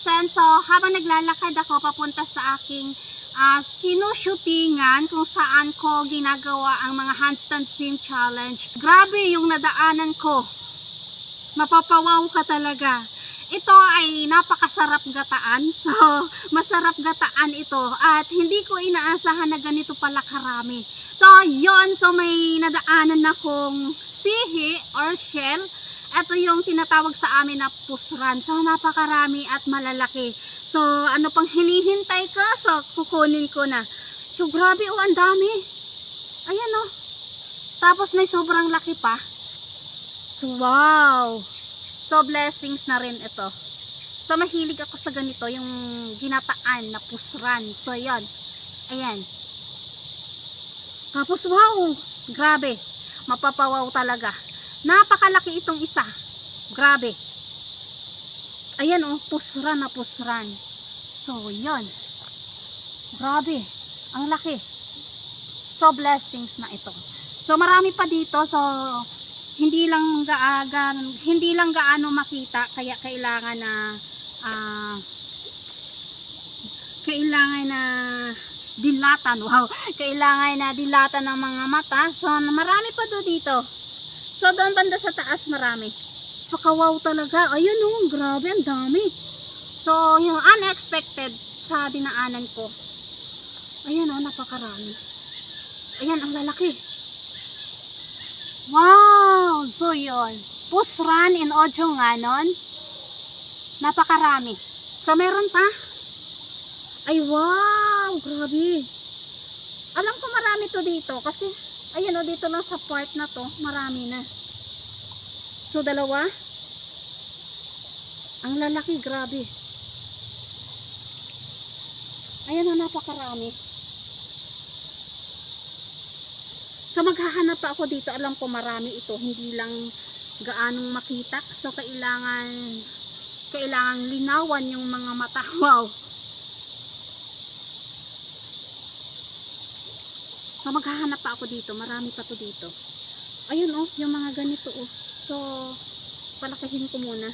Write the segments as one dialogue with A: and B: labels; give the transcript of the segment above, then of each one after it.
A: So, habang naglalakad ako papunta sa aking uh, sinushootingan kung saan ko ginagawa ang mga handstand swim challenge. Grabe yung nadaanan ko. Mapapawaw ka talaga. Ito ay napakasarap gataan. So, masarap gataan ito. At hindi ko inaasahan na ganito pala karami. So, yon So, may nadaanan akong sihi or shell. Ito yung tinatawag sa amin na pusran. So, napakarami at malalaki. So, ano pang hinihintay ko? So, kukunin ko na. So, grabe oh, ang dami. Ayan oh. Tapos may sobrang laki pa. So, wow. So, blessings na rin ito. So, mahilig ako sa ganito, yung ginataan na pusran. So, yon Ayan. Tapos, wow. Grabe. Mapapawaw talaga. Napakalaki itong isa. Grabe. Ayan oh, pusran na pusran. So, yon Grabe. Ang laki. So, blessings na ito. So, marami pa dito. So, hindi lang gaagan, hindi lang gaano makita kaya kailangan na ah, kailangan na dilatan wow kailangan na dilatan ng mga mata so marami pa do dito so doon banda sa taas marami pakawaw talaga ayun oh grabe ang dami so yung unexpected sa dinaanan ko ayan oh napakarami ayan ang lalaki Wow! So yun. Pusran in audio nga nun. Napakarami. So meron pa. Ay wow! Grabe. Alam ko marami to dito kasi ayan o dito lang sa part na to marami na. So dalawa. Ang lalaki grabe. Ayan o napakarami. So maghahanap pa ako dito, alam ko marami ito, hindi lang gaanong makita. So kailangan kailangan linawan yung mga mata. Wow. So maghahanap pa ako dito, marami pa to dito. Ayun oh, yung mga ganito oh. So palakihin ko muna.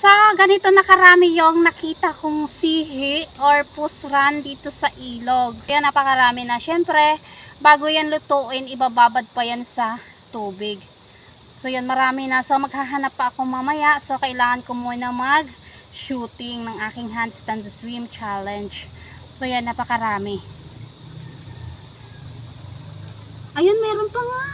A: Sa ganito na karami yung nakita kong sihi or pusran dito sa ilog. Kaya napakarami na. Siyempre, bago yan lutuin, ibababad pa yan sa tubig. So yan, marami na. So maghahanap pa ako mamaya. So kailangan ko muna mag-shooting ng aking handstand swim challenge. So yan, napakarami. Ayun, meron pa nga.